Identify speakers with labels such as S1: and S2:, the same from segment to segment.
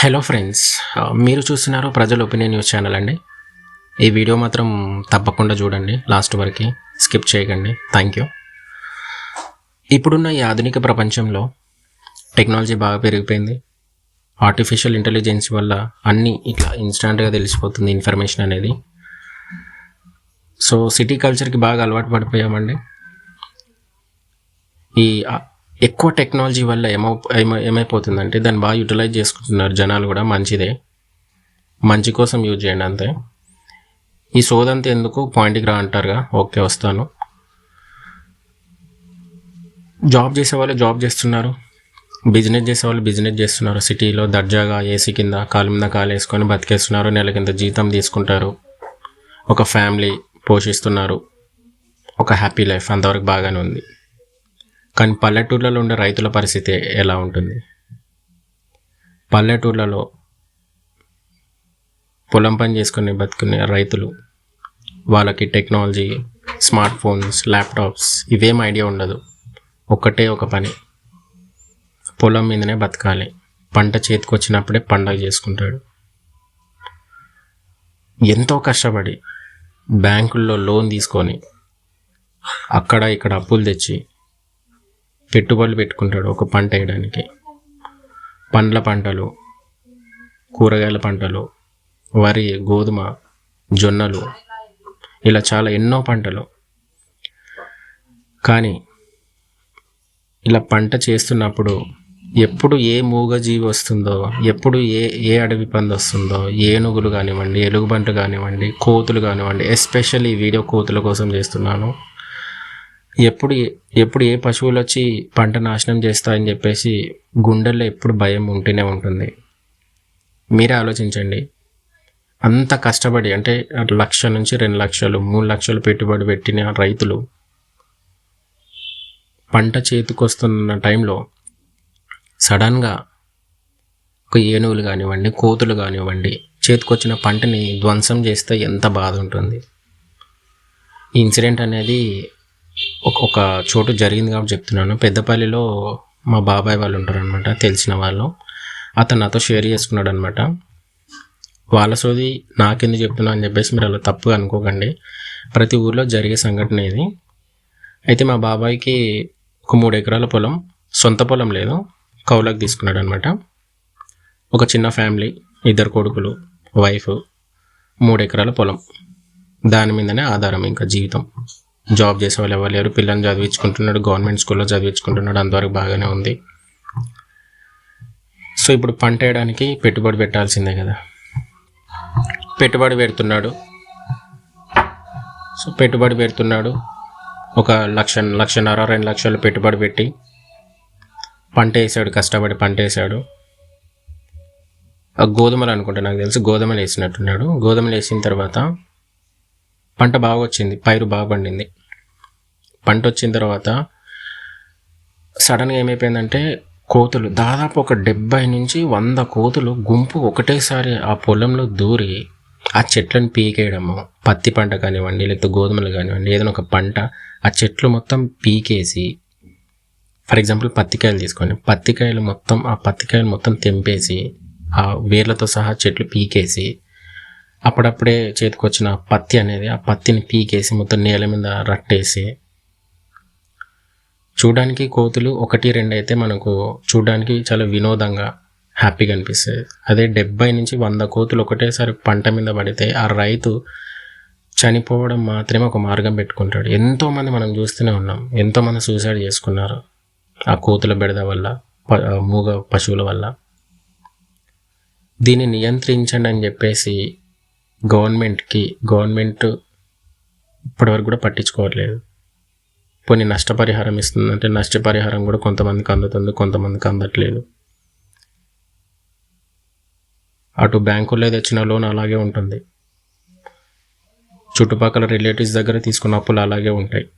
S1: Hello friends మీరు చూస్తున్నారు ప్రజల ఒపీనియన్ న్యూస్ ఛానల్ అండి. ఈ వీడియో మాత్రం తప్పకుండా చూడండి లాస్ట్ వరకు స్కిప్ చేయకండి. థ్యాంక్ యూ ఇప్పుడున్న ఈ ఆధునిక ప్రపంచంలో టెక్నాలజీ బాగా పెరిగిపోయింది. ఆర్టిఫిషియల్ ఇంటెలిజెన్స్ వల్ల అన్నీ ఇట్లా ఇన్స్టాంట్గా తెలిసిపోతుంది ఇన్ఫర్మేషన్ అనేది. సో సిటీ కల్చర్కి బాగా అలవాటు పడిపోయామండి. ఈ ఎక్కువ టెక్నాలజీ వల్ల ఏమో ఏమో ఏమైపోతుందంటే దాన్ని బాగా యూటిలైజ్ చేసుకుంటున్నారు జనాలు కూడా మంచిదే. మంచి కోసం యూజ్ చేయండి అంతే. ఈ సోదంతా ఎందుకు పాయింట్కి రా అంటారుగా? ఓకే వస్తాను. జాబ్ చేసే వాళ్ళు జాబ్ చేస్తున్నారు. బిజినెస్ చేసే వాళ్ళు బిజినెస్ చేస్తున్నారు సిటీలో దర్జాగా ఏసీ కింద కాలు మీద కాలు వేసుకొని బతికేస్తున్నారు. నెల కింద జీతం తీసుకుంటారు. ఒక ఫ్యామిలీ పోషిస్తున్నారు. ఒక హ్యాపీ లైఫ్ అంతవరకు బాగానే ఉంది. కానీ పల్లెటూర్లలో ఉండే రైతుల పరిస్థితి ఎలా ఉంటుంది? పల్లెటూర్లలో పొలం పని చేసుకుని బతుకునే రైతులు వాళ్ళకి టెక్నాలజీ స్మార్ట్ ఫోన్స్ ల్యాప్టాప్స్ ఇవేం ఐడియా ఉండదు. ఒక్కటే ఒక పని. పొలం మీదనే బతకాలి. పంట చేతికి వచ్చినప్పుడే పండగ చేసుకుంటాడు. ఎంతో కష్టపడి బ్యాంకుల్లో లోన్ తీసుకొని అక్కడ ఇక్కడ అప్పులు తెచ్చి పెట్టుబడులు పెట్టుకుంటాడు ఒక పంట వేయడానికి. పండ్ల పంటలు కూరగాయల పంటలు వరి గోధుమ జొన్నలు ఇలా చాలా ఎన్నో పంటలు. కానీ ఇలా పంట చేస్తున్నప్పుడు ఎప్పుడు ఏ మూగజీవి వస్తుందో ఎప్పుడు ఏ ఏ అడవి పంది వస్తుందో ఏనుగులు కానివ్వండి ఎలుగుబంటు కానివ్వండి కోతులు కానివ్వండి ఎస్పెషల్లీ వీడియో కోతుల కోసం చేస్తున్నాను. ఎప్పుడు ఎప్పుడు ఏ పశువులు వచ్చి పంట నాశనం చేస్తాయని చెప్పేసి గుండెల్లో ఎప్పుడు భయం ఉంటూనే ఉంటుంది. మీరే ఆలోచించండి. అంత కష్టపడి అంటే లక్ష నుంచి రెండు లక్షలు మూడు లక్షలు పెట్టుబడి పెట్టిన రైతులు పంట చేతికొస్తున్న టైంలో సడన్గా ఒక ఏనుగులు కానివ్వండి కోతులు కానివ్వండి చేతికొచ్చిన పంటని ధ్వంసం చేస్తే ఎంత బాధ ఉంటుంది. ఈ ఇన్సిడెంట్ అనేది ఒక ఒక చోటు జరిగింది కాబట్టి చెప్తున్నాను. పెద్దపల్లిలో మా బాబాయ్ వాళ్ళు ఉంటారనమాట తెలిసిన వాళ్ళు. అతను నాతో షేర్ చేసుకున్నాడు అనమాట వాళ్ళ సోది నాకెందుకు చెప్తున్నా అని చెప్పేసి మీరు అలా తప్పుగా అనుకోకండి. ప్రతి ఊర్లో జరిగే సంఘటన ఇది. అయితే మా బాబాయ్కి ఒక మూడు ఎకరాల పొలం సొంత పొలం లేదు కౌలకు తీసుకున్నాడు అనమాట ఒక చిన్న ఫ్యామిలీ ఇద్దరు కొడుకులు వైఫ్ మూడు ఎకరాల పొలం. దాని మీదనే ఆధారం ఇంకా జీవితం. జాబ్ చేసే వాళ్ళు ఎవరు లేరు. పిల్లల్ని చదివించుకుంటున్నాడు గవర్నమెంట్ స్కూల్లో చదివించుకుంటున్నాడు. అంతవరకు బాగానే ఉంది. సో ఇప్పుడు పంట వేయడానికి పెట్టుబడి పెట్టాల్సిందే కదా. పెట్టుబడి పెడుతున్నాడు. సో పెట్టుబడి పెడుతున్నాడు. ఒక లక్ష లక్షన్నర రెండు లక్షలు పెట్టుబడి పెట్టి పంట వేసాడు కష్టపడి పంట వేసాడు. ఆ గోధుమలు అనుకుంటా నాకు తెలిసి. గోధుమలు వేసినట్టున్నాడు. గోధుమలు వేసిన తర్వాత పంట బాగా వచ్చింది పైరు బాగా పండింది. పంట వచ్చిన తర్వాత సడన్గా ఏమైపోయిందంటే కోతులు దాదాపు ఒక డెబ్బై నుంచి వంద కోతులు గుంపు ఒకటేసారి ఆ పొలంలో దూరి ఆ చెట్లను పీకేయడము. పత్తి పంట కానివ్వండి లేకపోతే గోధుమలు కానివ్వండి ఏదైనా ఒక పంట ఆ చెట్లు మొత్తం పీకేసి ఫర్ ఎగ్జాంపుల్ పత్తికాయలు తీసుకోండి. పత్తికాయలు మొత్తం ఆ పత్తికాయలు మొత్తం తెంపేసి ఆ వేర్లతో సహా చెట్లు పీకేసి అప్పుడప్పుడే చేతికొచ్చిన పత్తి అనేది ఆ పత్తిని పీకేసి మొత్తం నేల మీద రట్టేసి చూడడానికి కోతులు ఒకటి రెండు అయితే మనకు చూడడానికి చాలా వినోదంగా హ్యాపీగా అనిపిస్తుంది అదే డెబ్బై నుంచి వంద కోతులు ఒకటేసారి పంట మీద పడితే ఆ రైతు చనిపోవడం మాత్రమే ఒక మార్గం పెట్టుకుంటాడు. ఎంతోమంది మనం చూస్తూనే ఉన్నాం. ఎంతోమంది సూసైడ్ చేసుకున్నారు ఆ కోతుల బెడద వల్ల ప- మూగ పశువుల వల్ల. దీన్ని నియంత్రించండి అని చెప్పేసి గవర్నమెంట్కి గవర్నమెంట్ ఇప్పటివరకు కూడా పట్టించుకోవట్లేదు. పోనీ నష్టపరిహారం ఇస్తుందంటే నష్టపరిహారం కూడా కొంతమందికి అందుతుంది కొంతమందికి అందట్లేదు. అటు బ్యాంకుల్లో తెచ్చిన లోన్ అలాగే ఉంటుంది. చుట్టుపక్కల రిలేటివ్స్ దగ్గర తీసుకున్న అప్పులు అలాగే ఉంటాయి.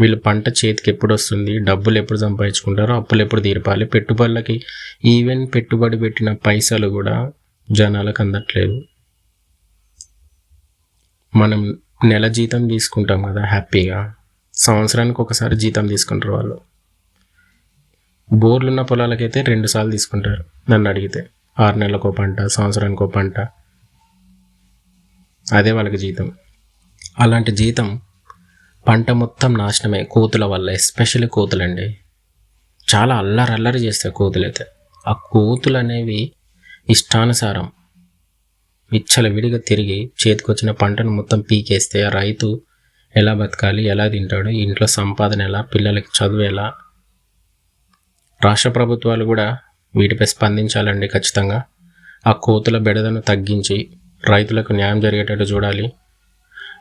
S1: వీళ్ళు పంట చేతికి ఎప్పుడు వస్తుంది డబ్బులు ఎప్పుడు సంపాదించుకుంటారో అప్పులు ఎప్పుడు తీర్పాలి. పెట్టుబడులకి ఈవెన్ పెట్టుబడి పెట్టిన పైసలు కూడా జనాలకు అందట్లేదు. మనం నెల జీతం తీసుకుంటాం కదా హ్యాపీగా. సంవత్సరానికి ఒకసారి జీతం తీసుకుంటారు వాళ్ళు. బోర్లున్న పొలాలకైతే రెండు సార్లు తీసుకుంటారు నన్ను అడిగితే. ఆరు నెలలకో పంట సంవత్సరానికో పంట. అదే వాళ్ళకి జీతం. అలాంటి జీతం పంట మొత్తం నాశనమే కోతుల వల్ల ఎస్పెషల్లీ కోతులండి. చాలా అల్లరి అల్లరి చేస్తాయి కోతులైతే. ఆ కోతులు అనేవి ఇష్టానుసారం విచ్చల విడిగా తిరిగి చేతికొచ్చిన పంటను మొత్తం పీకేస్తే ఆ రైతు ఎలా బతకాలి ఎలా తింటాడు ఇంట్లో సంపాదన ఎలా పిల్లలకి చదువు ఎలా? రాష్ట్ర ప్రభుత్వాలు కూడా వీటిపై స్పందించాలండి ఖచ్చితంగా. ఆ కోతుల బెడదను తగ్గించి రైతులకు న్యాయం జరిగేటట్టు చూడాలి.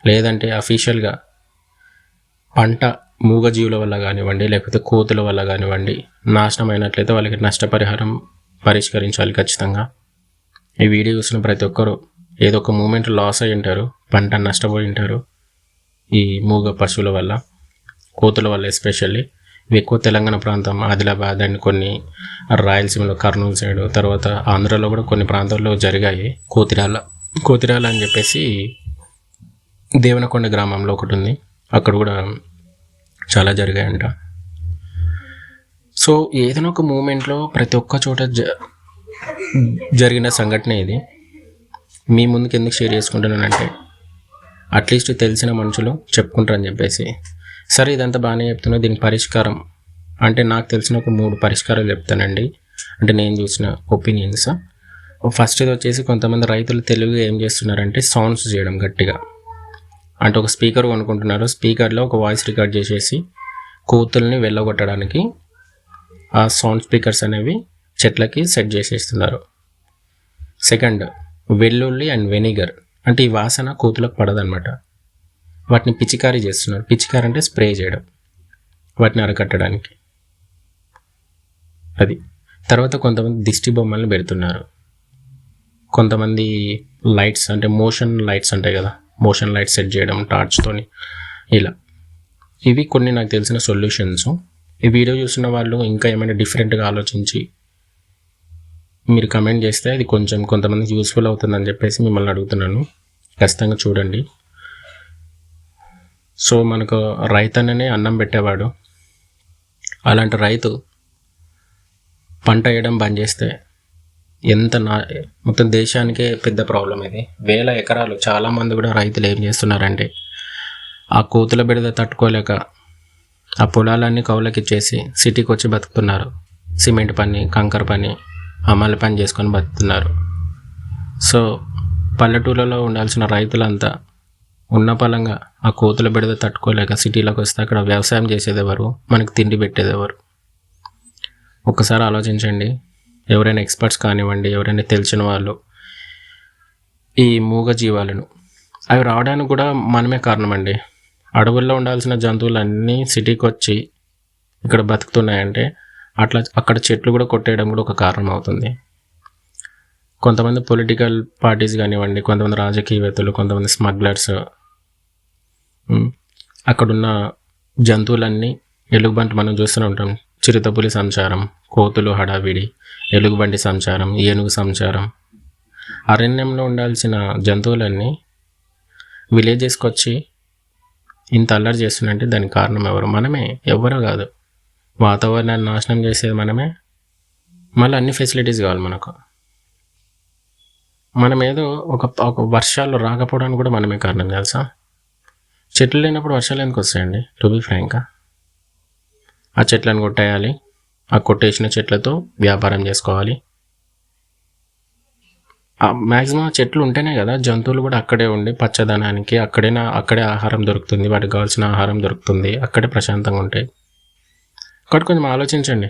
S1: లేదంటే అఫీషియల్గా పంట మూగజీవుల వల్ల కానివ్వండి లేకపోతే కోతుల వల్ల కానివ్వండి నాశనం అయినట్లయితే వాళ్ళకి నష్టపరిహారం పరిష్కరించాలి ఖచ్చితంగా. ఈ వీడియో చూసిన ప్రతి ఒక్కరూ ఏదో ఒక మూమెంట్ లాస్ అయి ఉంటారు పంట నష్టపోయి ఉంటారు ఈ మూగ పశువుల వల్ల కోతుల వల్ల ఎస్పెషల్లీ ఇవి ఎక్కువ తెలంగాణ ప్రాంతం ఆదిలాబాద్ అండ్ కొన్ని రాయలసీమలో కర్నూలు సైడ్ తర్వాత ఆంధ్రాలో కూడా కొన్ని ప్రాంతాల్లో జరిగాయి. కోతిరాల కోతిరాల అని చెప్పేసి దేవనకొండ గ్రామంలో ఒకటి ఉంది. అక్కడ కూడా చాలా జరిగాయంట. సో ఏదైనా ఒక మూమెంట్లో ప్రతి ఒక్క చోట జ జరిగిన సంఘటన ఇది. మీ ముందుకు ఎందుకు షేర్ చేసుకుంటున్నానంటే అట్లీస్ట్ తెలిసిన మనుషులు చెప్పుకుంటారని చెప్పేసి. సరే ఇదంతా బాగానే చెప్తున్నా. దీనికి పరిష్కారం అంటే నాకు తెలిసిన ఒక మూడు పరిష్కారాలు చెప్తానండి. అంటే నేను చూసిన ఒపీనియన్స్. ఫస్ట్ ఇది వచ్చేసి కొంతమంది రైతులు తెలుగు ఏం చేస్తున్నారంటే సౌండ్స్ చేయడం గట్టిగా. అంటే ఒక స్పీకర్ కొనుక్కుంటున్నారు. స్పీకర్లో ఒక వాయిస్ రికార్డ్ చేసేసి కూతుల్ని వెళ్ళగొట్టడానికి ఆ సౌండ్ స్పీకర్స్ అనేవి చెట్లకి సెట్ చేసేస్తున్నారు. సెకండ్ వెల్లుల్లి అండ్ వెనిగర్. అంటే ఈ వాసన కోతులకు పడదనమాట వాటిని పిచికారీ చేస్తున్నారు. పిచికారీ అంటే స్ప్రే చేయడం. వాటిని అరకట్టడానికి. అది. తర్వాత కొంతమంది దిష్టి బొమ్మల్ని పెడుతున్నారు. కొంతమంది లైట్స్ అంటే మోషన్ లైట్స్ ఉంటాయి కదా. మోషన్ లైట్ సెట్ చేయడం టార్చ్తోని ఇలా. ఇవి కొన్ని నాకు తెలిసిన సొల్యూషన్స్. ఈ వీడియో చూసిన వాళ్ళు ఇంకా ఏమైనా డిఫరెంట్గా ఆలోచించి మీరు కమెంట్ చేస్తే అది కొంచెం కొంతమందికి యూస్ఫుల్ అవుతుందని చెప్పేసి మిమ్మల్ని అడుగుతున్నాను. ఖచ్చితంగా చూడండి. సో మనకు రైతన్ననే అన్నం పెట్టేవాడు. అలాంటి రైతు పంట వేయడం బంద్ చేస్తే ఎంత నా మొత్తం దేశానికే పెద్ద ప్రాబ్లం ఇది. వేల ఎకరాలు చాలామంది కూడా రైతులు ఏం చేస్తున్నారంటే ఆ కోతుల బిడద తట్టుకోలేక ఆ పొలాలన్నీ కౌలకి ఇచ్చేసి సిటీకి వచ్చి బతుకుతున్నారు. సిమెంట్ పని కంకర పని అమలు పని చేసుకొని బతుకుతున్నారు. సో పల్లెటూళ్ళలో ఉండాల్సిన రైతులంతా ఉన్న పలంగా ఆ కోతుల బిడద తట్టుకోలేక సిటీలోకి వస్తే అక్కడ వ్యవసాయం చేసేదేవారు మనకు మనకి తిండి పెట్టేదేవారు. ఒక్కసారి ఆలోచించండి. ఎవరైనా ఎక్స్పర్ట్స్ కానివ్వండి ఎవరైనా తెలిసిన వాళ్ళు ఈ మూగ జీవాలను. అవి రావడానికి కూడా మనమే కారణం అండి అడవుల్లో ఉండాల్సిన జంతువులన్నీ సిటీకి వచ్చి ఇక్కడ బతుకుతున్నాయంటే అట్లా అక్కడ చెట్లు కూడా కొట్టేయడం కూడా ఒక కారణం అవుతుంది. కొంతమంది పొలిటికల్ పార్టీస్ కానివ్వండి కొంతమంది రాజకీయవేత్తలు కొంతమంది స్మగ్లర్స్ అక్కడున్న జంతువులన్నీ ఎలుగుబంటి మనం చూస్తూనే ఉంటాం. చిరుతపులి సంచారం కోతులు హడావిడి ఎలుగుబంటి సంచారం ఏనుగు సంచారం. అరణ్యంలో ఉండాల్సిన జంతువులన్నీ విలేజెస్కి వచ్చి ఇంత అల్లరి చేస్తున్నంటే దానికి కారణం ఎవరు? మనమే ఎవరు కాదు. వాతావరణాన్ని నాశనం చేసేది మనమే. మళ్ళీ అన్ని ఫెసిలిటీస్ కావాలి మనకు. మనం ఏదో ఒక ఒక వర్షాలు రాకపోవడానికి కూడా మనమే కారణం తెలుసా? చెట్లు లేనప్పుడు వర్షాలు ఎందుకు వస్తాయండి? టు బి ఫ్రాంక్గా ఆ. చెట్లను కొట్టేయాలి. ఆ కొట్టేసిన చెట్లతో వ్యాపారం చేసుకోవాలి. మ్యాక్సిమం చెట్లు ఉంటేనే కదా జంతువులు కూడా అక్కడే ఉండి పచ్చదనానికి అక్కడే అక్కడే ఆహారం దొరుకుతుంది. వాటికి కావాల్సిన ఆహారం దొరుకుతుంది. అక్కడే ప్రశాంతంగా ఉంటాయి. కాబట్టి కొంచెం ఆలోచించండి.